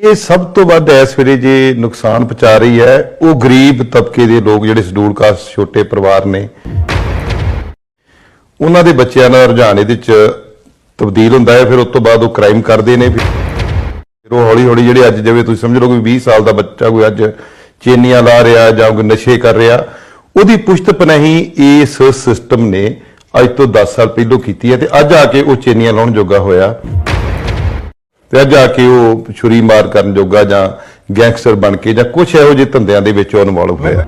ਇਹ ਸਭ ਤੋਂ ਵੱਧ ਇਸ ਵੇਲੇ ਜੇ ਨੁਕਸਾਨ ਪਹੁੰਚਾ ਰਹੀ ਹੈ, ਉਹ ਗਰੀਬ ਤਬਕੇ ਦੇ ਲੋਕ ਜਿਹੜੇ ਸ਼ਡਿਊਲ ਕਾਸਟ ਛੋਟੇ ਪਰਿਵਾਰ ਨੇ, ਉਹਨਾਂ ਦੇ ਬੱਚਿਆਂ ਦਾ ਰੁਝਾਨ ਇਹਦੇ ਵਿੱਚ ਤਬਦੀਲ ਹੁੰਦਾ ਹੈ, ਫਿਰ ਉਸ ਤੋਂ ਬਾਅਦ ਉਹ ਕ੍ਰਾਈਮ ਕਰਦੇ ਨੇ, ਫਿਰ ਉਹ ਹੌਲੀ ਹੌਲੀ ਜਿਹੜੇ ਅੱਜ ਜਿਵੇਂ ਤੁਸੀਂ ਸਮਝ ਲਓ ਕਿ 20 ਸਾਲ ਦਾ ਬੱਚਾ ਕੋਈ ਅੱਜ ਚੇਨੀਆਂ ਲਾ ਰਿਹਾ ਜਾਂ ਕੋਈ ਨਸ਼ੇ ਕਰ ਰਿਹਾ, ਉਹਦੀ ਪੁਸ਼ਤ ਪਨਾਹੀ ਇਸ ਸਿਸਟਮ ਨੇ ਅੱਜ ਤੋਂ 10 ਸਾਲ ਪਹਿਲਾਂ ਕੀਤੀ ਹੈ ਤੇ ਅੱਜ ਆ ਕੇ ਉਹ ਚੇਨੀਆਂ ਲਾਉਣ ਜੋਗਾ ਹੋਇਆ। ਤੇ ਅੱਜ ਆ ਕੇ ਉਹ ਛੁਰੀ ਮਾਰ ਕਰਨ ਜੋਗਾ ਜਾਂ ਗੈਂਗਸਟਰ ਬਣ ਕੇ ਜਾਂ ਕੁਝ ਇਹੋ ਜਿਹੇ ਧੰਦਿਆਂ ਦੇ ਵਿੱਚ ਉਹ ਇਨਵੋਲਵ ਹੋਇਆ।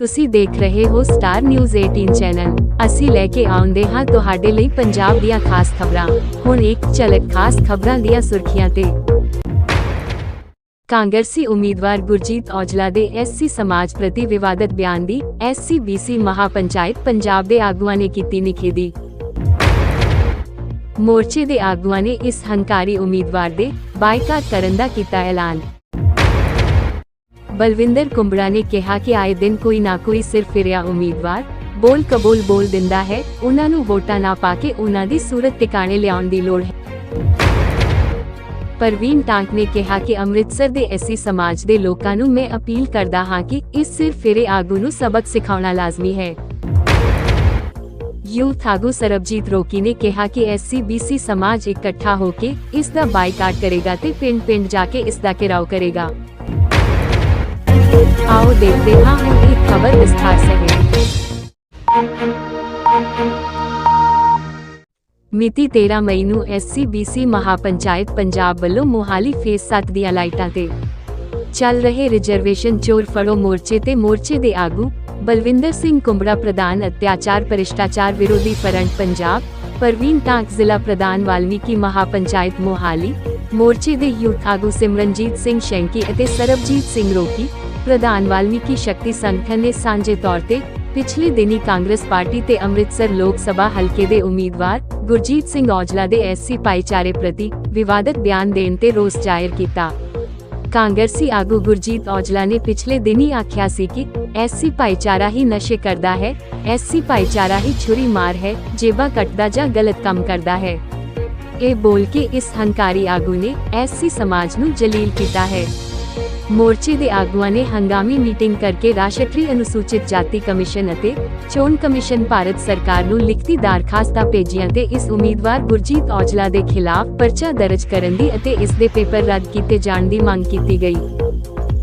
ਤੁਸੀਂ ਦੇਖ ਰਹੇ ਹੋ ਸਟਾਰ ਨਿਊਜ਼ 18 ਚੈਨਲ ਅਸੀਂ ਲੈ ਕੇ ਆਉਂਦੇ ਹਾਂ ਤੁਹਾਡੇ ਲਈ ਪੰਜਾਬ ਦੀਆਂ ਖਾਸ ਖਬਰਾਂ। ਹੁਣ ਇੱਕ ਝਲਕ ਖਾਸ ਖਬਰਾਂ ਦੀਆਂ ਸੁਰਖੀਆਂ ਤੇ। ਕਾਂਗਰਸੀ ਉਮੀਦਵਾਰ ਗੁਰਜੀਤ ਔਜਲਾ ਦੇ ਐਸਸੀ ਸਮਾਜ ਪ੍ਰਤੀ ਵਿਵਾਦਤ ਬਿਆਨ ਦੀ ਐਸਸੀਬੀਸੀ ਮਹਾਪੰਚਾਇਤ ਪੰਜਾਬ ਦੇ ਆਗੂਆਂ ਨੇ ਕੀਤੀ ਨਿਖੇਧੀ। ਮੋਰਚੇ ਦੇ ਆਗੂਆਂ ਨੇ ਇਸ ਹੰਕਾਰੀ ਉਮੀਦਵਾਰ ਦੇ ਬਾਈਕਾਟ ਕਰਨ ਦਾ ਕੀਤਾ ਐਲਾਨ। ਬਲਵਿੰਦਰ ਕੁੰਬੜਾ ਨੇ ਕਿਹਾ ਕਿ ਆਏ ਦਿਨ ਕੋਈ ਨਾ ਕੋਈ ਸਿਰ ਫਿਰਿਆ ਉਮੀਦਵਾਰ, ਬੋਲ ਕਬੂਲ ਬੋਲ ਦਿੰਦਾ ਹੈ, ਉਹਨਾਂ ਨੂੰ ਵੋਟਾਂ ਨਾ ਪਾ ਕੇ ਉਹਨਾਂ ਦੀ ਸੂਰਤ ਟਿਕਾਣੇ ਲਿਆਉਣ ਦੀ ਲੋੜ ਹੈ। ਪਰਵੀਨ ਟਾਂਕ ਨੇ ਕਿਹਾ ਕਿ ਅੰਮ੍ਰਿਤਸਰ ਦੇ ਐਸੀ ਸਮਾਜ ਦੇ ਲੋਕਾਂ ਨੂੰ ਮੈਂ ਅਪੀਲ ਕਰਦਾ ਹਾਂ ਕਿ ਇਸ ਸਿਰ ਫਿਰੇ ਆਗੂ ਨੂੰ ਸਬਕ ਸਿਖਾਉਣਾ ਲਾਜ਼ਮੀ ਹੈ। ਯੂਥ ਆਗੂ ਸਰਬਜੀਤ ਰੋਕੀ ਨੇ ਕਿਹਾ ਕਿ ਐਸਸੀਬੀਸੀ ਸਮਾਜ ਇਕੱਠਾ ਹੋ ਕੇ ਇਸ ਦਾ ਬਾਈਕਾਟ ਕਰੇਗਾ ਤੇ ਪਿੰਡ-ਪਿੰਡ ਜਾ ਕੇ ਇਸ ਦਾ ਘਿਰਾਓ ਕਰੇਗਾ। ਆਓ ਦੇਖਦੇ ਹਾਂ ਇਹ ਖਬਰ ਵਿਸਥਾਰ ਸਹਿਤ। ਮਿਤੀ 13 ਮਈ ਨੂੰ ਐਸਸੀਬੀਸੀ ਮਹਾਪੰਚਾਇਤ ਪੰਜਾਬ ਵੱਲੋਂ ਮੋਹਾਲੀ ਫੇਸ 7 ਦੀਆਂ ਲਾਈਟਾਂ ਤੇ ਚੱਲ ਰਹੇ ਰਿਜ਼ਰਵੇਸ਼ਨ ਚੋਰ ਫੜੋ ਮੋਰਚੇ ਤੇ ਮੋਰਚੇ ਦੇ ਆਗੂ ਬਲਵਿੰਦਰ ਸਿੰਘ ਕੁੰਬੜਾ ਪ੍ਰਧਾਨ ਅਤਿਆਚਾਰ ਭ੍ਰਿਸ਼ਟਾਚਾਰ ਵਿਰੋਧੀ ਫਰੰਟ ਪੰਜਾਬ ਪਰਵੀਨ ਟਾਂਕ ਜ਼ਿਲ੍ਹਾ ਪ੍ਰਧਾਨ ਵਾਲਮੀਕੀ ਮਹਾਪੰਚਾਇਤ ਮੋਹਾਲੀ ਮੋਰਚੇ ਦੇ ਯੂਥ ਆਗੂ ਸਿਮਰਨਜੀਤ ਸਿੰਘ ਸ਼ੈਂਕੀ ਅਤੇ ਸਰਬਜੀਤ ਸਿੰਘ ਰੋਕੀ ਪ੍ਰਧਾਨ ਵਾਲਮੀਕੀ ਸ਼ਕਤੀ ਸੰਗਠਨ ਨੇ ਸਾਂਝੇ ਤੌਰ ਤੇ ਪਿਛਲੇ ਦਿਨੀ ਕਾਂਗਰਸ ਪਾਰਟੀ ਤੇ ਅੰਮ੍ਰਿਤਸਰ ਲੋਕ ਸਭਾ ਹਲਕੇ ਦੇ ਉਮੀਦਵਾਰ ਗੁਰਜੀਤ ਸਿੰਘ ਔਜਲਾ ਦੇ ਐਸਸੀ ਭਾਈਚਾਰੇ ਪ੍ਰਤੀ ਵਿਵਾਦਤ ਬਿਆਨ ਦੇਣ ਤੇ ਰੋਸ ਜ਼ਾਹਿਰ ਕੀਤਾ ਕਾਂਗਰਸੀ ਆਗੂ ਗੁਰਜੀਤ ਔਜਲਾ ਨੇ ਪਿਛਲੇ ਦਿਨੀ ਆਖਿਆ ਸੀ ਕਿ ਐਸਸੀ ਭਾਈਚਾਰਾ ਹੀ ਨਸ਼ੇ ਕਰਦਾ ਹੈ ਐਸਸੀ ਭਾਈਚਾਰਾ ਹੀ ਛੁਰੀ ਮਾਰ ਹੈ ਜੇਬਾਂ ਕੱਟਦਾ ਜਾਂ ਗਲਤ ਕੰਮ ਕਰਦਾ ਹੈ ਇਹ ਬੋਲ ਕੇ ਇਸ ਹੰਕਾਰੀ ਆਗੂ ਨੇ ਐਸਸੀ ਸਮਾਜ ਨੂੰ ਜਲੀਲ ਕੀਤਾ ਹੈ ਮੋਰਚੇ ਦੇ ਆਗੂਆਂ ਨੇ ਹੰਗਾਮੀ ਮੀਟਿੰਗ ਕਰਕੇ ਰਾਸ਼ਟਰੀ ਅਨੁਸੂਚਿਤ ਜਾਤੀ ਕਮਿਸ਼ਨ ਅਤੇ ਚੋਣ ਕਮਿਸ਼ਨ ਭਾਰਤ ਸਰਕਾਰ ਨੂੰ ਲਿਖਤੀ ਦਰਖਾਸਤਾਂ ਭੇਜੀਆਂ ਤੇ ਇਸ ਉਮੀਦਵਾਰ ਗੁਰਜੀਤ ਔਜਲਾ ਦੇ ਖਿਲਾਫ ਪਰਚਾ ਦਰਜ ਕਰਨ ਦੀ ਅਤੇ ਇਸ ਦੇ ਪੇਪਰ ਰੱਦ ਕੀਤੇ ਜਾਣ ਦੀ ਮੰਗ ਕੀਤੀ ਗਈ।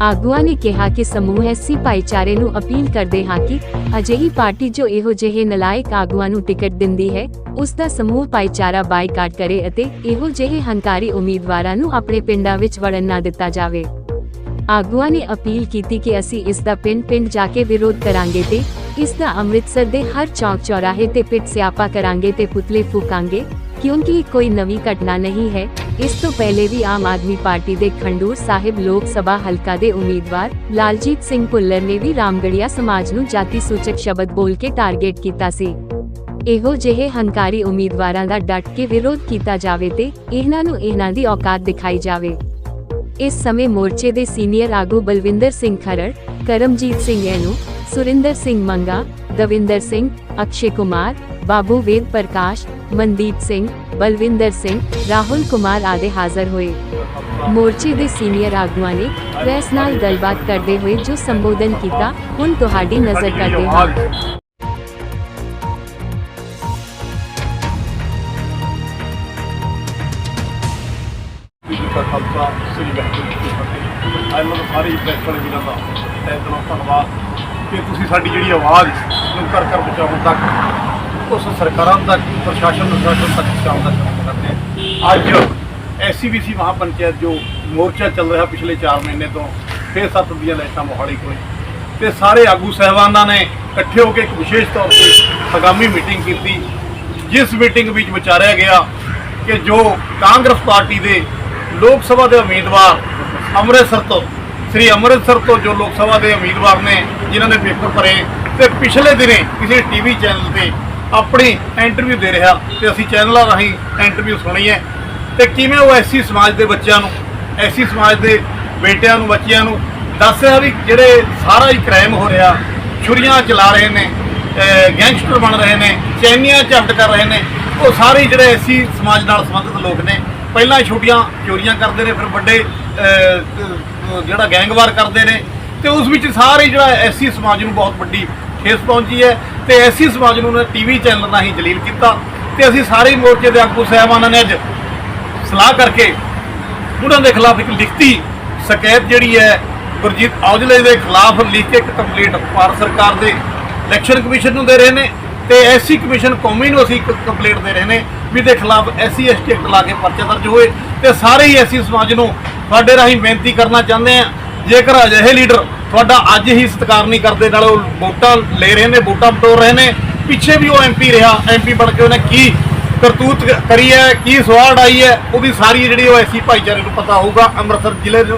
ਆਗੂਆਂ ਨੇ ਕਿਹਾ ਕਿ ਸਮੂਹ ਐਸੀ ਭਾਈਚਾਰੇ ਨੂੰ ਅਪੀਲ ਕਰਦੇ ਹਾਂ ਕਿ ਅਜਿਹੀ ਪਾਰਟੀ ਜੋ ਇਹੋ ਜਿਹੇ ਨਲਾਇਕ ਆਗੂਆਂ ਨੂੰ ਟਿਕਟ ਦਿੰਦੀ ਹੈ, ਉਸ ਦਾ ਸਮੂਹ ਭਾਈਚਾਰਾ ਬਾਈਕਾਟ ਕਰੇ ਅਤੇ ਇਹੋ ਜਿਹੇ ਹੰਕਾਰੀ ਉਮੀਦਵਾਰਾਂ ਨੂੰ ਆਪਣੇ ਪਿੰਡਾਂ ਵਿੱਚ ਵੜਨ ਨਾ ਦਿੱਤਾ ਜਾਵੇ। ਆਗੂਆਂ ਨੇ ਅਪੀਲ ਕੀਤੀ ਕਿ ਅਸੀਂ ਇਸ ਦਾ ਪਿੰਡ-ਪਿੰਡ ਜਾ ਕੇ ਵਿਰੋਧ ਕਰਾਂਗੇ ਤੇ ਇਸ ਦਾ ਅੰਮ੍ਰਿਤਸਰ ਦੇ ਹਰ ਚੌਕ ਚੌਰਾਹੇ ਤੇ ਪਿੱਟ ਸਿਆਪਾ ਕਰਾਂਗੇ ਤੇ ਪੁਤਲੇ ਫੂਕਾਂਗੇ, ਕਿਉਂਕਿ ਕੋਈ ਨਵੀਂ ਘਟਨਾ ਨਹੀਂ ਹੈ। ਇਸ ਤੋਂ ਪਹਿਲੇ ਵੀ ਆਮ ਆਦਮੀ ਪਾਰਟੀ ਦੇ ਖੰਡੂਰ ਸਾਹਿਬ ਲੋਕ ਸਭਾ ਹਲਕਾ ਦੇ ਉਮੀਦਵਾਰ ਲਾਲਜੀਤ ਸਿੰਘ ਭੁੱਲਰ ਨੇ ਵੀ ਰਾਮਗੜੀਆ ਸਮਾਜ ਨੂੰ ਜਾਤੀ ਸੂਚਕ ਸ਼ਬਦ ਬੋਲ ਕੇ ਟਾਰਗੇਟ ਕੀਤਾ ਸੀ। ਇਹੋ ਜਿਹੇ ਹੰਕਾਰੀ ਉਮੀਦਵਾਰਾਂ ਦਾ ਡਟ ਕੇ ਵਿਰੋਧ ਕੀਤਾ ਜਾਵੇ ਤੇ ਇਹਨਾਂ ਨੂੰ ਇਹਨਾਂ ਦੀ ਔਕਾਤ ਦਿਖਾਈ ਜਾਵੇ। ਇਸ ਸਮੇਂ ਮੋਰਚੇ ਦੇ ਸੀਨੀਅਰ ਆਗੂ ਬਲਵਿੰਦਰ ਸਿੰਘ ਖਰੜ, ਕਰਮਜੀਤ ਸਿੰਘ ਐਨੂ ਸੁਰਿੰਦਰ ਸਿੰਘ ਮੰਗਾ, ਦਵਿੰਦਰ ਸਿੰਘ, ਅਕਸ਼ੇ ਕੁਮਾਰ, ਬਾਬੂ ਵੇਦ ਪ੍ਰਕਾਸ਼, ਮਨਦੀਪ ਸਿੰਘ, ਬਲਵਿੰਦਰ ਸਿੰਘ, ਰਾਹੁਲ ਕੁਮਾਰ ਆਦਿ ਹਾਜ਼ਰ ਹੋਏ। ਮੋਰਚੇ ਦੇ ਸੀਨੀਅਰ ਆਗੂਆਂ ਨੇ ਪ੍ਰੈਸ ਨਾਲ ਗੱਲਬਾਤ ਕਰਦੇ ਹੋਏ ਜੋ ਸੰਬੋਧਨ ਕੀਤਾ, ਹੁਣ ਤੁਹਾਡੀ ਨਜ਼ਰ ਕਰਦੇ ਹਾਂ। ਸਾਡੀ ਜਿਹੜੀ ਆਵਾਜ਼ ਨੂੰ ਕਰ ਕਰ ਪਹੁੰਚਾਉਣ ਤੱਕ, ਉਸ ਸਰਕਾਰਾਂ ਤੱਕ, ਪ੍ਰਸ਼ਾਸਨ ਨੂੰ ਪ੍ਰਸ਼ਾਸਨ ਤੱਕ ਪਹੁੰਚਾਉਣ ਦਾ ਕੰਮ ਕਰਦੇ ਹਾਂ। ਅੱਜ ਐਸਸੀਬੀਸੀ ਮਹਾਪੰਚਾਇਤ ਜੋ ਮੋਰਚਾ ਚੱਲ ਰਿਹਾ ਪਿਛਲੇ 4 ਮਹੀਨੇ ਤੋਂ, ਫੇਰ ਸੱਤ ਦੀਆਂ ਲਾਈਟਾਂ ਮੋਹਾਲੀ ਕੋਲ ਤੇ ਸਾਰੇ ਆਗੂ ਸਹਿਬਾਨਾਂ ਨੇ ਇਕੱਠੇ ਹੋ ਕੇ ਇੱਕ ਵਿਸ਼ੇਸ਼ ਤੌਰ ਤੇ ਆਗਾਮੀ ਮੀਟਿੰਗ ਕੀਤੀ, ਜਿਸ ਮੀਟਿੰਗ ਵਿੱਚ ਵਿਚਾਰਿਆ ਗਿਆ ਕਿ ਜੋ ਕਾਂਗਰਸ ਪਾਰਟੀ ਦੇ ਲੋਕ ਸਭਾ ਦੇ ਉਮੀਦਵਾਰ ਅੰਮ੍ਰਿਤਸਰ ਤੋਂ ਸ੍ਰੀ ਅੰਮ੍ਰਿਤਸਰ ਤੋਂ ਜੋ ਲੋਕ ਸਭਾ ਦੇ ਉਮੀਦਵਾਰ ਨੇ, ਜਿਨ੍ਹਾਂ ਨੇ ਪੇਪਰ ਭਰੇ ਤੇ ਪਿਛਲੇ ਦਿਨੇ ਕਿਸੇ ਟੀਵੀ ਚੈਨਲ ਤੇ ਆਪਣੀ ਇੰਟਰਵਿਊ ਦੇ ਰਿਹਾ ਤੇ ਅਸੀਂ ਚੈਨਲਾਂ ਰਾਹੀਂ ਇੰਟਰਵਿਊ ਸੁਣੀ ਹੈ। ਤੇ ਕਿਵੇਂ ਉਹ ਐਸੀ ਸਮਾਜ ਦੇ ਬੱਚਿਆਂ ਨੂੰ, ਐਸੀ ਸਮਾਜ ਦੇ ਬੇਟਿਆਂ ਨੂੰ, ਬੱਚਿਆਂ ਨੂੰ ਦੱਸ ਰਿਹਾ ਵੀ ਜਿਹੜੇ ਸਾਰਾ ਹੀ ਕ੍ਰਾਈਮ ਹੋ ਰਿਹਾ, ਛੁਰੀਆਂ ਚਲਾ ਰਹੇ ਨੇ ਗੈਂਗਸਟਰ ਬਣ ਰਹੇ ਨੇ, ਚੈਨੀਆਂ ਝਪਟ ਕਰ ਰਹੇ ਨੇ, ਉਹ ਸਾਰੇ ਹੀ ਜਿਹੜੇ ਐਸੀ ਸਮਾਜ ਨਾਲ ਸੰਬੰਧਿਤ ਲੋਕ ਨੇ, ਪਹਿਲਾਂ ਹੀ ਛੋਟੀਆਂ ਚੋਰੀਆਂ ਕਰਦੇ ਨੇ, ਫਿਰ ਵੱਡੇ ਜਿਹੜਾ ਗੈਂਗਵਾਰ ਕਰਦੇ ਨੇ ਤੇ ਉਸ ਵਿੱਚ ਸਾਰੇ ਜਿਹੜਾ ਐਸਸੀ ਸਮਾਜ ਨੂੰ ਬਹੁਤ ਵੱਡੀ ਠੇਸ ਪਹੁੰਚੀ ਹੈ ਤੇ ਐਸਸੀ ਸਮਾਜ ਨੂੰ ਉਹਨੇ ਟੀਵੀ ਚੈਨਲ ਰਾਹੀਂ ਜਲੀਲ ਕੀਤਾ ਤੇ ਅਸੀਂ ਸਾਰੇ ਮੋਰਚੇ ਦੇ ਆਗੂ ਸਾਹਿਬਾਨਾਂ ਨੇ ਅੱਜ ਸਲਾਹ ਕਰਕੇ ਉਹਨਾਂ ਦੇ ਖਿਲਾਫ ਇੱਕ ਲਿਖਤੀ ਸ਼ਿਕਾਇਤ ਜਿਹੜੀ ਹੈ ਗੁਰਜੀਤ ਔਜਲੇ ਦੇ ਖਿਲਾਫ ਲਿਖ ਕੇ ਇੱਕ ਕੰਪਲੀਟ ਭਾਰਤ ਸਰਕਾਰ ਦੇ ਇਲੈਕਸ਼ਨ ਕਮਿਸ਼ਨ ਨੂੰ ਦੇ ਰਹੇ ਨੇ ਤੇ ਐਸਸੀ ਕਮਿਸ਼ਨ ਕੌਮੀ ਨੂੰ ਅਸੀਂ ਇੱਕ ਕੰਪਲੀਟ ਦੇ ਰਹੇ ਨੇ ਵੀ ਦੇ ਖਿਲਾਫ ਐਸਸੀ ਐਸਟੀ ਐਕਟ ਲਾ ਕੇ ਪਰਚਾ ਦਰਜ ਹੋਏ ਤੇ ਸਾਰੇ ਹੀ ਐਸੀ ਸਮਾਜ ਨੂੰ ਸਾਡੇ ਰਾਹੀਂ ਬੇਨਤੀ ਕਰਨਾ ਚਾਹੁੰਦੇ ਆ ਜੇਕਰ ਅਜਿਹੇ ਲੀਡਰ ਤੁਹਾਡਾ ਅੱਜ ਹੀ ਸਤਿਕਾਰ ਨਹੀਂ ਕਰਦੇ ਨਾਲ ਉਹ ਵੋਟਾਂ ਲੈ ਰਹੇ ਨੇ ਵੋਟਾਂ ਬਟੋਰ ਰਹੇ ਨੇ ਪਿੱਛੇ ਵੀ ਉਹ ਐਮਪੀ ਰਿਹਾ ਐਮਪੀ ਬਣ ਕੇ ਉਹਨੇ ਕੀ ਕਰਤੂਤ ਕਰੀ ਹੈ ਕੀ ਸਵਾੜ ਆਈ ਹੈ ਉਹਦੀ ਸਾਰੀ ਜਿਹੜੀ ਉਹ ਐਸੀ ਭਾਈਚਾਰੇ ਨੂੰ ਪਤਾ ਹੋਊਗਾ ਅੰਮ੍ਰਿਤਸਰ ਜ਼ਿਲ੍ਹੇ ਦੇ,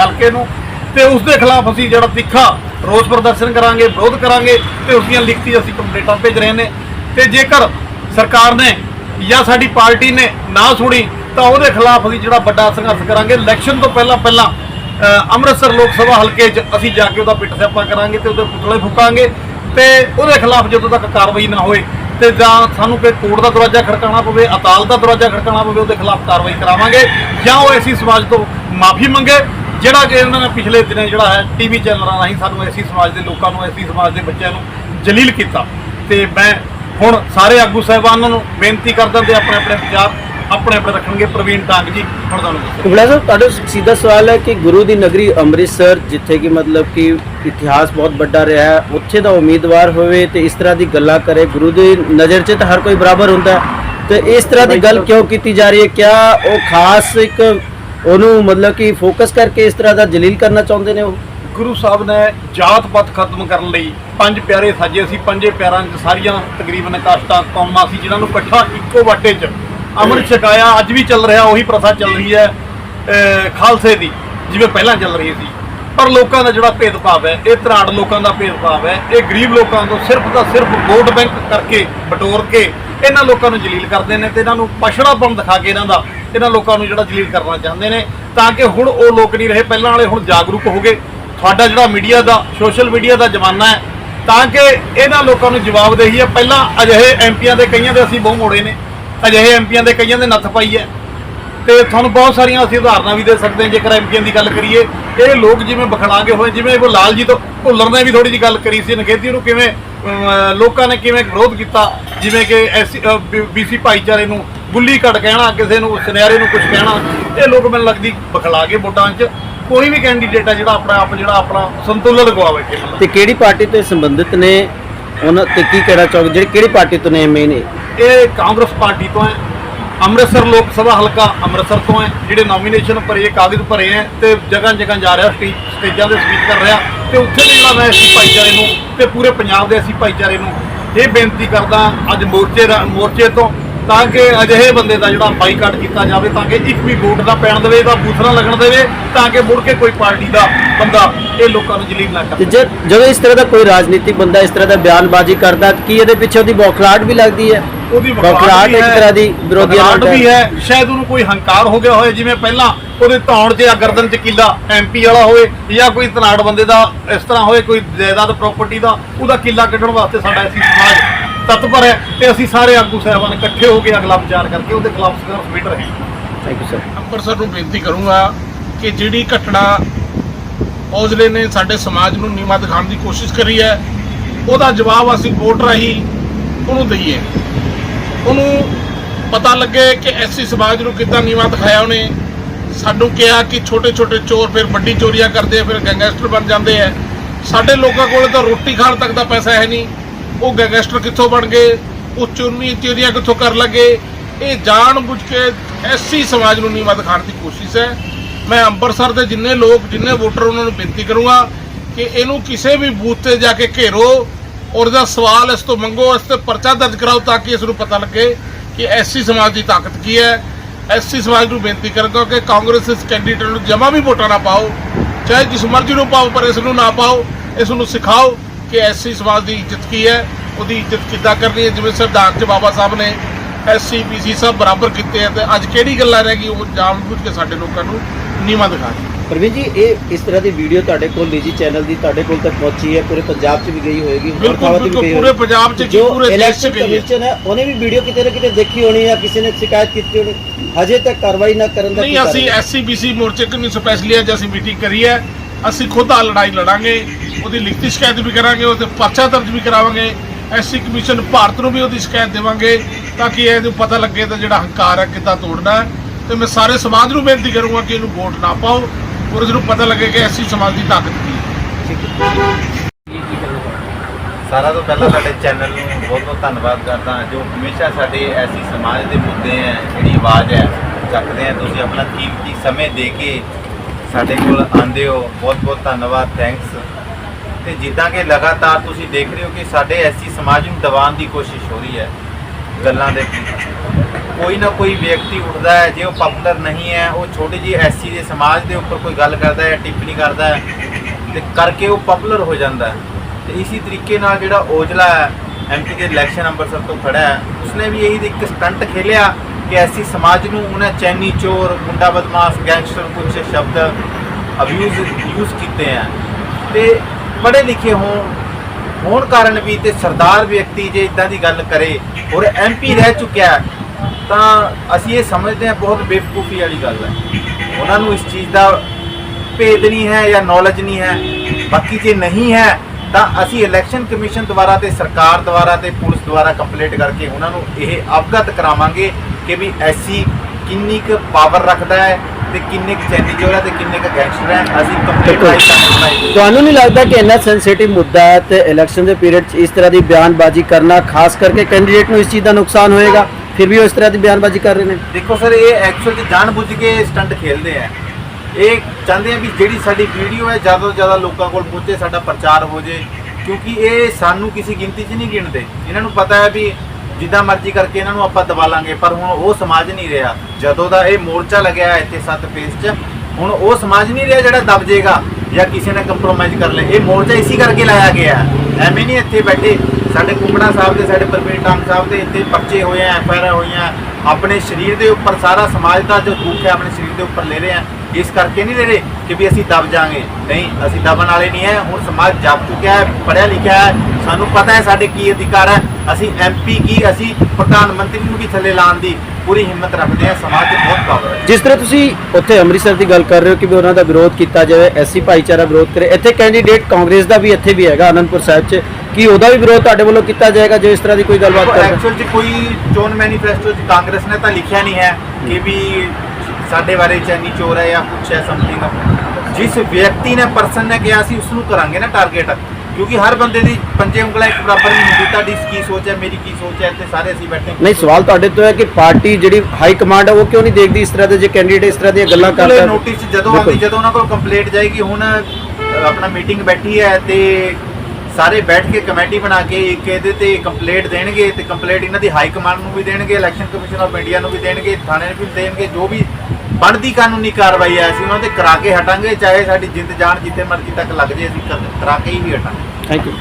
ਹਲਕੇ ਨੂੰ। ਤੇ ਉਸ ਦੇ ਖਿਲਾਫ ਅਸੀਂ ਜਿਹੜਾ ਤਿੱਖਾ ਰੋਸ ਪ੍ਰਦਰਸ਼ਨ ਕਰਾਂਗੇ ਵਿਰੋਧ ਕਰਾਂਗੇ ਤੇ ਉਸ ਦੀਆਂ ਲਿਖਤੀ ਅਸੀਂ ਕੰਪਲੇਂਟਾਂ ਭੇਜ ਰਹੇ ਨੇ। ਤੇ ਜੇਕਰ ਸਰਕਾਰ ਨੇ ਜਾਂ ਸਾਡੀ ਪਾਰਟੀ ਨੇ ਨਾ ਸੁਣੀ ਤਾਂ ਉਹਦੇ ਖਿਲਾਫ ਅਸੀਂ ਜਿਹੜਾ ਵੱਡਾ ਸੰਘਰਸ਼ ਕਰਾਂਗੇ। ਇਲੈਕਸ਼ਨ ਤੋਂ ਪਹਿਲਾਂ ਪਹਿਲਾਂ ਅੰਮ੍ਰਿਤਸਰ ਲੋਕ ਸਭਾ ਹਲਕੇ 'ਚ ਅਸੀਂ ਜਾ ਕੇ ਉਹਦਾ ਪਿੱਟ ਸਿਆਪਾ ਕਰਾਂਗੇ ਤੇ ਉਹਦੇ ਪੁਤਲੇ ਫੂਕਾਂਗੇ ਤੇ ਉਹਦੇ ਖਿਲਾਫ ਜਦੋਂ ਤੱਕ ਕਾਰਵਾਈ ਨਾ ਹੋਏ ਤੇ ਜਾਂ ਸਾਨੂੰ ਕੋਈ ਕੋਰਟ ਦਾ ਦਰਵਾਜ਼ਾ ਖੜਕਾਉਣਾ ਪਵੇ, ਅਦਾਲਤ ਦਾ ਦਰਵਾਜ਼ਾ ਖੜਕਾਉਣਾ ਪਵੇ, ਉਹਦੇ ਖਿਲਾਫ ਕਾਰਵਾਈ ਕਰਾਵਾਂਗੇ ਜਾਂ ਉਹ ਐਸੀ ਸਮਾਜ ਤੋਂ ਮਾਫੀ ਮੰਗੇ, ਜਿਹੜਾ ਕਿ ਇਹਨਾਂ ਨੇ ਪਿਛਲੇ ਦਿਨ ਜਿਹੜਾ ਹੈ ਟੀਵੀ ਚੈਨਲਾਂ ਰਾਹੀਂ ਸਾਨੂੰ ਐਸੀ ਸਮਾਜ ਦੇ ਲੋਕਾਂ ਨੂੰ, ਐਸੀ ਸਮਾਜ ਦੇ ਬੱਚਿਆਂ ਨੂੰ ਜਲੀਲ ਕੀਤਾ। ਤੇ ਮੈਂ ਹੁਣ ਸਾਰੇ ਆਗੂ ਸਾਹਿਬਾਨਾਂ ਨੂੰ ਬੇਨਤੀ ਕਰਦਾ ਤੇ ਆਪਣੇ ਆਪਣੇ ਵਿਚਾਰ, ਆਪਣੇ ਆਪਣੇ ਰੱਖਣਗੇ, ਪ੍ਰਵੀਨ ਟਾਂਗ ਜੀ, ਹੁਣ ਤੁਹਾਨੂੰ ਕੁਬਲਾ ਸਾਹਿਬ, ਤੁਹਾਡਾ ਸਿੱਧਾ ਸਵਾਲ ਹੈ ਕਿ ਗੁਰੂ ਦੀ ਨਗਰੀ ਅੰਮ੍ਰਿਤਸਰ, ਜਿੱਥੇ ਕਿ ਮਤਲਬ ਕਿ ਇਤਿਹਾਸ ਬਹੁਤ ਵੱਡਾ ਰਿਹਾ ਹੈ, ਉੱਥੇ ਦਾ ਉਮੀਦਵਾਰ ਹੋਵੇ ਤੇ ਇਸ ਤਰ੍ਹਾਂ ਦੀ ਗੱਲਾਂ ਕਰੇ, ਗੁਰੂ ਦੀ ਨਜ਼ਰ 'ਚ ਤਾਂ ਹਰ ਕੋਈ ਬਰਾਬਰ ਹੁੰਦਾ ਤੇ ਇਸ ਤਰ੍ਹਾਂ ਦੀ ਗੱਲ ਕਿਉਂ ਕੀਤੀ ਜਾ ਰਹੀ ਹੈ? ਕਿਆ ਉਹ ਖਾਸ ਇੱਕ ਉਹਨੂੰ ਮਤਲਬ ਕਿ ਫੋਕਸ ਕਰਕੇ ਇਸ ਤਰ੍ਹਾਂ ਦਾ ਜਲੀਲ ਕਰਨਾ ਚਾਹੁੰਦੇ ਨੇ ਉਹ? ਗੁਰੂ ਸਾਹਿਬ ਨੇ ਜਾਤ ਪਾਤ ਖਤਮ ਕਰਨ ਲਈ ਪੰਜ ਪਿਆਰੇ ਸਾਜੇ ਸੀ ਪੰਜੇ ਪਿਆਰਾਂ 'ਚ ਸਾਰੀਆਂ ਤਕਰੀਬਨ ਕਾਸਟਾਂ ਕੌਮਾਂ ਸੀ ਜਿਨ੍ਹਾਂ ਨੂੰ ਇਕੱਠਾ ਇੱਕੋ ਵਾਟੇ 'ਚ ਅੰਮ੍ਰਿਤ ਛਕਾਇਆ ਅੱਜ ਵੀ ਚੱਲ ਰਿਹਾ ਉਹੀ ਪ੍ਰਥਾ ਚੱਲ ਰਹੀ ਹੈ ਖਾਲਸੇ ਦੀ ਜਿਵੇਂ ਪਹਿਲਾਂ ਚੱਲ ਰਹੀ ਸੀ। ਪਰ ਲੋਕਾਂ ਦਾ ਜਿਹੜਾ ਭੇਦਭਾਵ ਹੈ ਇਹ ਧਰਾੜ ਲੋਕਾਂ ਦਾ ਭੇਦਭਾਵ ਹੈ ਇਹ ਗਰੀਬ ਲੋਕਾਂ ਤੋਂ ਸਿਰਫ ਤਾਂ ਸਿਰਫ ਵੋਟ ਬੈਂਕ ਕਰਕੇ ਬਟੋਰ ਕੇ ਇਹਨਾਂ ਲੋਕਾਂ ਨੂੰ ਜਲੀਲ ਕਰਦੇ ਨੇ ਤੇ ਇਹਨਾਂ ਨੂੰ ਪਛੜਾਪਣ ਦਿਖਾ ਕੇ ਇਹਨਾਂ ਦਾ ਇਹਨਾਂ ਲੋਕਾਂ ਨੂੰ ਜਿਹੜਾ ਜਲੀਲ ਕਰਨਾ ਚਾਹੁੰਦੇ ਨੇ ਤਾਂ ਕਿ ਹੁਣ ਉਹ ਲੋਕ ਨਹੀਂ ਰਹੇ ਪਹਿਲਾਂ ਵਾਲੇ ਹੁਣ ਜਾਗਰੂਕ ਹੋ ਗਏ। ਤੁਹਾਡਾ ਜਿਹੜਾ ਮੀਡੀਆ ਦਾ, ਸੋਸ਼ਲ ਮੀਡੀਆ ਦਾ ਜ਼ਮਾਨਾ ਹੈ, ਤਾਂ ਕਿ ਇਹਨਾਂ ਲੋਕਾਂ ਨੂੰ ਜਵਾਬਦੇਹੀ ਹੈ। ਪਹਿਲਾਂ ਅਜਿਹੇ ਐਮਪੀਆਂ ਦੇ ਕਈਆਂ ਦੇ ਅਸੀਂ ਬਹੁ ਮੋੜੇ ਨੇ, ਅਜਿਹੇ ਐਮਪੀਆਂ ਦੇ ਕਈਆਂ ਦੇ ਨੱਥ ਪਾਈ ਹੈ। ਤੇ ਤੁਹਾਨੂੰ ਬਹੁਤ ਸਾਰੀਆਂ ਅਸੀਂ ਉਦਾਹਰਨਾਂ ਵੀ ਦੇ ਸਕਦੇ ਹਾਂ, ਜੇਕਰ ਐਮਪੀਆਂ ਦੀ ਗੱਲ ਕਰੀਏ। ਇਹ ਲੋਕ ਜਿਵੇਂ ਬਖਲਾਗੇ ਹੋਏ, ਜਿਵੇਂ ਉਹ ਲਾਲ ਜੀ ਤੋਂ ਭੁੱਲਰ ਨੇ ਵੀ ਥੋੜੀ ਜੀ ਗੱਲ ਕਰੀ ਸੀ ਨਖੇਤੀ ਨੂੰ ਕਿਵੇਂ ਲੋਕਾਂ ਨੇ ਕਿਵੇਂ ਵਿਰੋਧ ਕੀਤਾ, ਜਿਵੇਂ ਕਿ ਐਸੀ ਬੀਸੀ ਭਾਈਚਾਰੇ ਨੂੰ ਗੁੱਲੀ ਕੱਟ ਕਹਿਣਾ, ਕਿਸੇ ਨੂੰ, ਸੁਨਿਆਰੇ ਨੂੰ ਕੁਝ ਕਹਿਣਾ, ਇਹ ਲੋਕ ਮੈਨੂੰ ਲੱਗਦੀ ਬਖਲਾ ਕੇ ਵੋਟਾਂ 'ਚ। ਕੋਈ ਵੀ ਕੈਂਡੀਡੇਟ ਹੈ ਜਿਹੜਾ ਆਪਣਾ ਆਪ ਜਿਹੜਾ ਆਪਣਾ ਸੰਤੁਲਨ ਗਵਾ ਬੈਠੇ ਤੇ ਕਿਹੜੀ ਪਾਰਟੀ ਤੋਂ ਇਹ ਸੰਬੰਧਿਤ ਨੇ? ਉਹਨਾਂ ਤੇ ਕੀ ਕਹਿਣਾ ਚਾਹੋਗੇ? ਜਿਹੜੀ ਕਿਹੜੀ ਪਾਰਟੀ ਤੋਂ ਨੇ ਮੇਨ ਇਹ? ਕਾਂਗਰਸ ਪਾਰਟੀ ਤੋਂ ਹੈ। ਅੰਮ੍ਰਿਤਸਰ ਲੋਕ ਸਭਾ ਹਲਕਾ ਅੰਮ੍ਰਿਤਸਰ ਤੋਂ ਹੈ। ਜਿਹੜੇ ਨੋਮੀਨੇਸ਼ਨ ਭਰੇ ਕਾਗਜ਼ ਭਰੇ ਹੈ ਤੇ ਜਗ੍ਹਾ ਜਗ੍ਹਾ ਜਾ ਰਿਹਾ ਸਟੇਜ ਸਟੇਜਾਂ ਦੇ ਸਪੀਚ ਕਰ ਰਿਹਾ। ਤੇ ਉੱਥੇ ਵੀ ਜਿਹੜਾ ਮੈਂ ਅਸੀਂ ਭਾਈਚਾਰੇ ਨੂੰ ਤੇ ਪੂਰੇ ਪੰਜਾਬ ਦੇ ਅਸੀਂ ਭਾਈਚਾਰੇ ਨੂੰ ਇਹ ਬੇਨਤੀ ਕਰਦਾ ਅੱਜ ਮੋਰਚੇ ਰਾ- ਮੋਰਚੇ ਤੋਂ ਤਾਂ ਕਿ ਅਜਿਹੇ ਬੰਦੇ ਦਾ ਜਿਹੜਾ ਬਾਈਕਾਟ ਕੀਤਾ ਜਾਵੇ ਤਾਂ ਕਿ ਇੱਕ ਵੀ ਵੋਟ ਨਾ ਪੈਣ ਦੇਵੇ ਇਹਦਾ ਬੂਥ ਨਾ ਲੱਗਣ ਦੇਵੇ ਤਾਂ ਕਿ ਮੁੜ ਕੇ ਕੋਈ ਪਾਰਟੀ ਦਾ ਬੰਦਾ ਇਹ ਲੋਕਾਂ ਨੂੰ ਜਲੀਲ ਨਾ ਕਰੇ ਜਦ ਜਦੋਂ ਇਸ ਤਰ੍ਹਾਂ ਦਾ ਕੋਈ ਰਾਜਨੀਤਿਕ ਬੰਦਾ ਇਸ ਤਰ੍ਹਾਂ ਦਾ ਬਿਆਨਬਾਜ਼ੀ ਕਰਦਾ ਕੀ ਇਹਦੇ ਪਿੱਛੇ ਉਹਦੀ ਬੌਖਲਾਹਟ ਵੀ ਲੱਗਦੀ ਹੈ? ਉਹਦੀ ਬੌਖਲਾਹਟ ਇੱਕ ਤਰ੍ਹਾਂ ਦੀ ਵਿਰੋਧੀਆਂ ਨਾਲ ਵੀ ਹੈ। ਸ਼ਾਇਦ ਉਹਨੂੰ ਕੋਈ ਹੰਕਾਰ ਹੋ ਗਿਆ ਹੋਵੇ ਜਿਵੇਂ ਪਹਿਲਾਂ ਉਹਦੇ ਧੌਣ 'ਚ ਜਾਂ ਗਰਦਨ 'ਚ ਕਿੱਲਾ ਐਮਪੀ ਵਾਲਾ ਹੋਵੇ ਜਾਂ ਕੋਈ ਤਨਾੜ ਬੰਦੇ ਦਾ ਇਸ ਤਰ੍ਹਾਂ ਹੋਵੇ ਕੋਈ ਜਾਇਦਾਦ ਪ੍ਰਾਪਰਟੀ ਦਾ ਉਹਦਾ ਕਿੱਲਾ ਕੱਢਣ ਵਾਸਤੇ ਸਾਡਾ ਐਸੀ ਸਮਾਜ ਤਤਪਰ ਹੈ ਤੇ ਅਸੀਂ ਸਾਰੇ ਆਗੂ ਸਾਹਿਬਾਨ ਇਕੱਠੇ ਹੋ ਕੇ ਅਗਲਾ ਵਿਚਾਰ ਕਰਕੇ ਉਹਦੇ ਖਿਲਾਫ ਸੰਘਰਸ਼ ਵਿੱਚ ਰਹੇ ਥੈਂਕ ਯੂ ਸਰ ਅੰਮ੍ਰਿਤਸਰ ਨੂੰ ਬੇਨਤੀ ਕਰੂੰਗਾ ਕਿ ਜਿਹੜੀ ਘਟਨਾ ਔਜਲੇ ਨੇ ਸਾਡੇ ਸਮਾਜ ਨੂੰ ਨੀਵਾਂ ਦਿਖਾਉਣ ਦੀ ਕੋਸ਼ਿਸ਼ ਕਰੀ ਹੈ ਉਹਦਾ ਜਵਾਬ ਅਸੀਂ ਕੋਰਟ ਰਾਹੀਂ ਉਹਨੂੰ ਦਈਏ। ਉਹਨੂੰ ਪਤਾ ਲੱਗੇ ਕਿ ਐਸੀ ਸਮਾਜ ਨੂੰ ਕਿੱਦਾਂ ਨੀਵਾਂ ਦਿਖਾਇਆ ਉਹਨੇ। ਸਾਨੂੰ ਕਿਹਾ ਕਿ ਛੋਟੇ ਛੋਟੇ ਚੋਰ ਫਿਰ ਵੱਡੀ ਚੋਰੀਆਂ ਕਰਦੇ ਆ ਫਿਰ ਗੈਂਗਸਟਰ ਬਣ ਜਾਂਦੇ ਆ। ਸਾਡੇ ਲੋਕਾਂ ਕੋਲ ਤਾਂ ਰੋਟੀ ਖਾਣ ਤੱਕ ਦਾ ਪੈਸਾ ਹੈ ਨਹੀਂ। ਉਹ ਗੈਂਗਸਟਰ ਕਿੱਥੋਂ ਬਣ ਗਏ? ਉਹ ਚੁੰਨੀ ਚੋਰੀਆਂ ਕਿੱਥੋਂ ਕਰ ਲੱਗੇ? ਇਹ ਜਾਣ ਬੁੱਝ ਕੇ ਐਸੀ ਸਮਾਜ ਨੂੰ ਨੀਵਾਂ ਦਿਖਾਉਣ ਦੀ ਕੋਸ਼ਿਸ਼ ਹੈ। ਮੈਂ ਅੰਮ੍ਰਿਤਸਰ ਦੇ ਜਿੰਨੇ ਲੋਕ, ਜਿੰਨੇ ਵੋਟਰ ਉਹਨਾਂ ਨੂੰ ਬੇਨਤੀ ਕਰੂੰਗਾ ਕਿ ਇਹਨੂੰ ਕਿਸੇ ਵੀ ਬੂਥ ਤੇ ਜਾ ਕੇ ਘੇਰੋ ਔਰ ਦਾ ਸਵਾਲ ਇਸ ਤੋਂ ਮੰਗੋ, ਇਸ ਤੇ ਪਰਚਾ ਦਰਜ ਕਰਾਓ ਤਾਂ ਕਿ ਇਸ ਨੂੰ ਪਤਾ ਲੱਗੇ ਕਿ ਐਸੀ ਸਮਾਜ ਦੀ ਤਾਕਤ ਕੀ ਹੈ। ਐਸੀ ਸਮਾਜ ਨੂੰ ਬੇਨਤੀ ਕਰਾਂਗਾ ਕਿ ਕਾਂਗਰਸ ਇਸ ਕੈਂਡੀਡੇਟ ਨੂੰ ਜਮਾ ਵੀ ਵੋਟਾਂ ਨਾ ਪਾਓ। ਚਾਹੇ ਜਿਸ ਮਰਜ਼ੀ ਨੂੰ ਪਾਓ, ਪਰ ਇਸ ਨੂੰ ਨਾ ਪਾਓ, ਇਸ ਨੂੰ ਸਿਖਾਓ। ਕਿ ਐਸੀ ਸਮਾਜ ਦੀ ਇੱਜ਼ਤ ਕੀ ਹੈ ਉਹਦੀ ਇੱਜ਼ਤ ਕਿੱਦਾਂ ਕਰਨੀ ਹੈ ਜਿਵੇਂ ਸੰਵਿਧਾਨ 'ਚ ਬਾਬਾ ਸਾਹਿਬ ਨੇ ਐਸਸੀ ਬੀਸੀ ਸਭ ਬਰਾਬਰ ਕੀਤੇ ਆ ਤੇ ਅੱਜ ਕਿਹੜੀ ਗੱਲਾਂ ਰਹਿ ਗਈ ਉਹ ਜਾਣ ਬੁੱਝ ਕੇ ਸਾਡੇ ਲੋਕਾਂ ਨੂੰ ਨੀਵਾਂ ਦਿਖਾ ਰਹੀ ਪ੍ਰਵੀਨ ਜੀ ਇਹ ਇਸ ਤਰ੍ਹਾਂ ਦੀ ਵੀਡੀਓ ਤੁਹਾਡੇ ਕੋਲ ਨਿੱਜੀ ਚੈਨਲ ਦੀ ਤੁਹਾਡੇ ਕੋਲ ਤੱਕ ਪਹੁੰਚੀ ਹੈ ਪੂਰੇ ਪੰਜਾਬ 'ਚ ਵੀ ਗਈ ਹੋਏਗੀ ਹੋਰ ਥਾਵਾਂ ਤੇ ਵੀ ਗਈ ਪੂਰੇ। ਪੰਜਾਬ 'ਚ ਕੀ, ਜੋ ਪੂਰੇ ਦੇਸ਼ 'ਚ ਗਈ ਹੈ। ਹੈ ਉਹਨੇ ਵੀ ਵੀਡੀਓ ਕਿਤੇ ਨਾ ਕਿਤੇ ਦੇਖੀ ਹੋਣੀ ਹੈ ਕਿਸੇ ਨੇ ਸ਼ਿਕਾਇਤ ਕੀਤੀ ਹੋਣੀ ਹਜੇ ਤੱਕ ਕਾਰਵਾਈ ਨਾ ਕਰਨ ਦਾ ਨਹੀਂ ਅਸੀਂ? ਐਸਸੀਬੀਸੀ ਮੋਰਚੇ ਕਨੀ ਸਪੈਸ਼ਲੀ ਅੱਜ ਅਸੀਂ ਮੀਟਿੰਗ ਕਰੀ ਹੈ ਅਸੀਂ ਖੁਦ ਆ ਲੜਾਈ ਲੜਾਂਗੇ, ਉਹਦੀ ਲਿਖਤੀ ਸ਼ਿਕਾਇਤ ਵੀ ਕਰਾਂਗੇ, ਉਹਦੇ ਪਰਚਾ ਦਰਜ ਵੀ ਕਰਾਵਾਂਗੇ, ਐਸਸੀ ਕਮਿਸ਼ਨ ਭਾਰਤ ਨੂੰ ਵੀ ਉਹਦੀ ਸ਼ਿਕਾਇਤ ਦੇਵਾਂਗੇ ਤਾਂ ਕਿ ਇਹਨੂੰ ਪਤਾ ਲੱਗੇ ਤਾਂ ਜਿਹੜਾ ਹੰਕਾਰ ਹੈ, ਕਿੱਦਾਂ ਤੋੜਨਾ ਤੇ ਮੈਂ ਸਾਰੇ ਸਮਾਜ ਨੂੰ ਬੇਨਤੀ ਕਰੂੰਗਾ ਕਿ ਇਹਨੂੰ ਵੋਟ ਨਾ ਪਾਓ ਔਰ ਇਸ ਨੂੰ ਪਤਾ ਲੱਗੇ ਕਿ ਐਸੀ ਸਮਾਜ ਦੀ ਤਾਕਤ ਕੀ ਹੈ। ਸਾਰਾ ਤੋਂ ਪਹਿਲਾਂ ਸਾਡੇ ਚੈਨਲ ਨੂੰ ਬਹੁਤ ਬਹੁਤ ਧੰਨਵਾਦ ਕਰਦਾ ਜੋ ਹਮੇਸ਼ਾ ਸਾਡੇ ਐਸੀ ਸਮਾਜ ਦੇ ਮੁੱਦੇ ਹੈ, ਜਿਹੜੀ ਆਵਾਜ਼ ਹੈ, ਚੱਕਦੇ ਆ ਤੁਸੀਂ ਆਪਣਾ ਕੀਮਤੀ ਸਮੇਂ ਦੇ ਕੇ ਸਾਡੇ ਕੋਲ ਆਉਂਦੇ ਹੋ, ਬਹੁਤ ਬਹੁਤ ਧੰਨਵਾਦ ਥੈਂਕਸ ਤੇ ਜਿੱਦਾਂ ਕਿ ਲਗਾਤਾਰ ਤੁਸੀਂ ਦੇਖ ਰਹੇ ਹੋ ਕਿ ਸਾਡੇ ਐਸੀ ਸਮਾਜ ਨੂੰ ਦਬਾਉਣ ਦੀ ਕੋਸ਼ਿਸ਼ ਹੋ ਰਹੀ ਹੈ ਗੱਲਾਂ ਦੇ ਕੋਈ ਨਾ ਕੋਈ ਵਿਅਕਤੀ ਉੱਠਦਾ ਹੈ, ਜੇ ਉਹ ਪਪੂਲਰ ਨਹੀਂ ਹੈ, ਉਹ ਛੋਟੀ ਜਿਹੀ ਐਸੀ ਦੇ ਸਮਾਜ ਦੇ ਉੱਪਰ ਕੋਈ ਗੱਲ ਕਰਦਾ ਹੈ ਟਿੱਪਣੀ ਕਰਦਾ ਹੈ, ਤੇ ਕਰਕੇ ਉਹ ਪਪੂਲਰ ਹੋ ਜਾਂਦਾ ਹੈ। ਤੇ ਇਸੇ ਤਰੀਕੇ ਨਾਲ ਜਿਹੜਾ ਔਜਲਾ ਹੈ ਐਮਪੀ ਦੇ ਇਲੈਕਸ਼ਨ ਅੰਮ੍ਰਿਤਸਰ ਤੋਂ ਖੜਾ ਹੈ। ਉਸਨੇ ਵੀ ਇਹੀ ਇੱਕ ਸਟੰਟ ਖੇਲਿਆ ਕਿ ਐਸੀ ਸਮਾਜ ਨੂੰ ਉਹਨੇ ਚੈਨੀ ਚੋਰ ਗੁੰਡਾ ਬਦਮਾਸ਼ ਗੈਂਗਸਟਰ ਕੁਝ ਸ਼ਬਦ ਅਬਿਊਜ਼ ਯੂਜ਼ ਕੀਤੇ ਹੈ ਤੇ ਪੜ੍ਹੇ ਲਿਖੇ ਹੋਣ ਹੋਣ ਕਾਰਨ ਵੀ ਤੇ ਸਰਦਾਰ ਵਿਅਕਤੀ ਜੇ ਇਦਾਂ ਦੀ ਗੱਲ ਕਰੇ ਔਰ ਐਮਪੀ ਰਹਿ ਚੁੱਕਿਆ ਤਾਂ ਅਸੀਂ ਇਹ ਸਮਝਦੇ ਹਾਂ ਬਹੁਤ ਬੇਵਕੂਫੀ ਵਾਲੀ ਗੱਲ ਹੈ। ਉਹਨਾਂ ਨੂੰ ਇਸ ਚੀਜ਼ ਦਾ ਭੇਦ ਨਹੀਂ ਹੈ ਜਾਂ ਨੌਲੇਜ ਨਹੀਂ ਹੈ। ਬਾਕੀ ਜੇ ਨਹੀਂ ਹੈ ਤਾਂ ਅਸੀਂ ਇਲੈਕਸ਼ਨ ਕਮਿਸ਼ਨ ਦੁਆਰਾ ਤੇ ਸਰਕਾਰ ਦੁਆਰਾ ਤੇ ਪੁਲਿਸ ਦੁਆਰਾ ਕੰਪਲੀਟ ਕਰਕੇ ਉਹਨਾਂ ਨੂੰ ਇਹ ਅਵਗਤ ਕਰਾਵਾਂਗੇ ਕਿ ਵੀ ਐਸੀ ਕਿੰਨੀ ਕੁ ਪਾਵਰ ਰੱਖਦਾ ਹੈ ਤੇ ਕਿੰਨੇ ਕੁ ਚੈਨੀ ਚੋਰ ਹੈ ਤੇ ਕਿੰਨੇ ਕੁ ਗੈਂਗਸਟਰ ਹੈ ਅਸੀਂ ਕੰਪਲੀਟ ਬਣਾਈ। ਤੁਹਾਨੂੰ ਨਹੀਂ ਲੱਗਦਾ ਕਿ ਇੰਨਾ ਸੈਂਸਿਟਿਵ ਮੁੱਦਾ ਹੈ ਤੇ ਇਲੈਕਸ਼ਨ ਦੇ ਪੀਰੀਅਡ 'ਚ ਇਸ ਤਰ੍ਹਾਂ ਦੀ ਬਿਆਨਬਾਜ਼ੀ ਕਰਨਾ ਖਾਸ ਕਰਕੇ ਕੈਂਡੀਡੇਟ ਨੂੰ ਇਸ ਚੀਜ਼ ਦਾ ਨੁਕਸਾਨ ਹੋਏਗਾ ਫਿਰ ਵੀ ਉਹ ਇਸ ਤਰ੍ਹਾਂ ਦੀ ਬਿਆਨਬਾਜ਼ੀ ਕਰ ਰਹੇ ਨੇ? ਦੇਖੋ ਸਰ ਇਹ ਐਕਚੁਅਲ ਚ ਜਾਣਬੁੱਝ ਕੇ ਸਟੰਟ ਖੇਲਦੇ ਆ। ਇਹ ਚਾਹੁੰਦੇ ਆ ਵੀ ਜਿਹੜੀ ਸਾਡੀ ਵੀਡੀਓ ਹੈ, ਜ਼ਿਆਦਾ ਤੋਂ ਜ਼ਿਆਦਾ ਲੋਕਾਂ ਕੋਲ ਪਹੁੰਚੇ, ਸਾਡਾ ਪ੍ਰਚਾਰ ਹੋ ਜੇ। ਕਿਉਂਕਿ ਇਹ ਸਾਨੂੰ ਕਿਸੇ ਗਿਣਤੀ 'ਚ ਨਹੀਂ ਗਿਣਦੇ। ਇਹਨਾਂ ਨੂੰ ਪਤਾ ਹੈ ਵੀ ਜਿੱਦਾਂ ਮਰਜ਼ੀ ਕਰਕੇ ਇਹਨਾਂ ਨੂੰ ਆਪਾਂ ਦਬਾ ਲਾਂਗੇ, ਪਰ ਹੁਣ ਉਹ ਸਮਾਜ ਨਹੀਂ ਰਿਹਾ। ਜਦੋਂ ਦਾ ਇਹ ਮੋਰਚਾ ਲੱਗਿਆ ਇੱਥੇ ਸੱਤ ਫੇਸ 'ਚ, ਹੁਣ ਉਹ ਸਮਾਜ ਨਹੀਂ ਰਿਹਾ ਜਿਹੜਾ ਦਬ ਜੇਗਾ ਜਾਂ ਕਿਸੇ ਨੇ ਕੰਪਰੋਮਾਈਜ਼ ਕਰ ਲੇ ਇਹ ਮੋਰਚਾ ਇਸੇ ਕਰਕੇ ਲਾਇਆ ਗਿਆ ਹੈ। ਐਵੇਂ ਨਹੀਂ ਇੱਥੇ ਬੈਠੇ। ਸਾਡੇ ਕੁੰਬੜਾ ਸਾਹਿਬ ਦੇ ਸਾਡੇ ਪਰਮੇਸ਼ ਟਾਂਗ ਸਾਹਿਬ ਦੇ ਇੱਥੇ ਪਰਚੇ ਹੋਏ ਆ, ਐਫ ਆਰ ਹੋਈਆਂ ਆਪਣੇ ਸਰੀਰ ਦੇ ਉੱਪਰ ਸਾਰਾ ਸਮਾਜ ਦਾ ਜੋ ਦੁੱਖ ਹੈ, ਆਪਣੇ ਸਰੀਰ ਦੇ ਉੱਪਰ ਲੈ ਰਹੇ ਆ। ਇਸ ਕਰਕੇ ਨਹੀਂ ਰਹੇ ਕਿ ਵੀ ਅਸੀਂ ਦਬ ਜਾਾਂਗੇ ਨਹੀਂ ਅਸੀਂ ਦਬਣ ਵਾਲੇ ਨਹੀਂ ਹੈ। ਹੁਣ ਸਮਾਜ ਜਾਗ ਚੁੱਕਿਆ ਹੈ ਪੜ੍ਹਿਆ ਲਿਖਿਆ ਹੈ। ਸਾਨੂੰ ਪਤਾ ਹੈ ਸਾਡੇ ਕੀ ਅਧਿਕਾਰ ਹੈ। ਅਸੀਂ ਐਮਪੀ ਕੀ ਅਸੀਂ ਪ੍ਰਧਾਨ ਮੰਤਰੀ ਨੂੰ ਵੀ ਥੱਲੇ ਲਾਉਣ ਦੀ ਪੂਰੀ ਹਿੰਮਤ ਰੱਖਦੇ ਹਾਂ। ਸਮਾਜ 'ਚ ਬਹੁਤ ਪਾਵਰ ਹੈ। ਜਿਸ ਤਰ੍ਹਾਂ ਤੁਸੀਂ ਉੱਥੇ ਅੰਮ੍ਰਿਤਸਰ ਦੀ ਗੱਲ ਕਰ ਰਹੇ ਹੋ ਕਿ ਵੀ ਉਹਨਾਂ ਦਾ ਵਿਰੋਧ ਕੀਤਾ ਜਾਵੇ ਐਸੀ ਭਾਈਚਾਰਾ ਵਿਰੋਧ ਕਰੇ। ਇੱਥੇ ਕੈਂਡੀਡੇਟ ਕਾਂਗਰਸ ਦਾ ਵੀ ਇੱਥੇ ਵੀ ਹੈਗਾ ਅਨੰਦਪੁਰ ਸਾਹਿਬ 'ਚ। ਕੀ ਉਹਦਾ ਵੀ ਵਿਰੋਧ ਤੁਹਾਡੇ ਵੱਲੋਂ ਕੀਤਾ ਜਾਏਗਾ ਜੋ ਇਸ ਤਰ੍ਹਾਂ ਦੀ ਕੋਈ ਗੱਲਬਾਤ ਕਰਦਾ ਐਕਚੁਅਲ 'ਚ ਕੋਈ ਚੋਣ ਮੈਨੀਫੈਸਟੋ 'ਚ ਕਾਂਗਰਸ ਨੇ ਤਾਂ ਲਿਖਿਆ ਨਹੀਂ ਹੈ ਕਿ ਵੀ ਸਾਡੇ ਬਾਰੇ ਚੈਨੀ ਚੋਰ ਹੈ ਜਾਂ ਕੁਛ ਹੈ ਸਮਥਿੰਗ ਜਿਸ ਵਿਅਕਤੀ ਨੇ ਪਰਸਨ ਨੇ ਕਿਹਾ ਸੀ ਉਸ ਨੂੰ ਕਰਾਂਗੇ ਨਾ ਟਾਰਗੇਟ ਕਿਉਂਕਿ ਹਰ ਬੰਦੇ ਦੀ ਪੰਜੇ ਉਂਗਲਾਂ ਇੱਕ ਬਰਾਬਰ ਨਹੀਂ ਹੁੰਦੀ ਤੁਹਾਡੀ ਕੀ ਸੋਚ ਹੈ ਮੇਰੀ ਕੀ ਸੋਚ ਹੈ ਤੇ ਸਾਰੇ ਅਸੀਂ ਬੈਠੇ ਨਹੀਂ ਸਵਾਲ ਤੁਹਾਡੇ ਤੋਂ ਹੈ ਕਿ ਪਾਰਟੀ ਜਿਹੜੀ ਹਾਈ ਕਮਾਂਡ ਹੈ ਉਹ ਕਿਉਂ ਨਹੀਂ ਦੇਖਦੀ ਇਸ ਤਰ੍ਹਾਂ ਦੇ ਜੇ ਕੈਂਡੀਡੇਟ ਇਸ ਤਰ੍ਹਾਂ ਦੀਆਂ ਗੱਲਾਂ ਕਰਦਾ ਹੈ? ਨੋਟਿਸ ਜਦੋਂ। ਆਉਂਦੀ ਜਦੋਂ ਉਹਨਾਂ ਕੋਲ ਕੰਪਲੀਟ ਜਾਏਗੀ ਹੁਣ ਆਪਣਾ ਮੀਟਿੰਗ ਬੈਠੀ ਹੈ ਤੇ ਸਾਰੇ ਬੈਠ ਕੇ ਕਮੇਟੀ ਬਣਾ ਕੇ ਇੱਕ ਇਹਦੇ ਤੇ ਕੰਪਲੀਟ ਦੇਣਗੇ ਤੇ ਕੰਪਲੀਟ ਇਹਨਾਂ ਦੀ ਹਾਈ ਕਮਾਂਡ ਨੂੰ ਵੀ ਦੇਣਗੇ ਇਲੈਕਸ਼ਨ ਕਮਿਸ਼ਨ ਆਫ ਇੰਡੀਆ ਨੂੰ ਵੀ ਦੇਣਗੇ ਥਾਣੇ ਨੂੰ ਵੀ ਦੇਣਗੇ ਜੋ ਵੀ ਬਣਦੀ ਕਾਨੂੰਨੀ ਕਾਰਵਾਈ ਹੈ, ਅਸੀਂ ਉਹਨਾਂ ਤੇ ਕਰਾ ਕੇ ਹਟਾਂਗੇ, ਚਾਹੇ ਸਾਡੀ ਜਿੰਦ ਜਾਨ ਜਿੱਥੇ ਮਰਜ਼ੀ ਤੱਕ ਲੱਗ ਜੇ ਅਸੀਂ ਕਰਾ ਕੇ ਹੀ ਹਟਾਂਗੇ। Thank you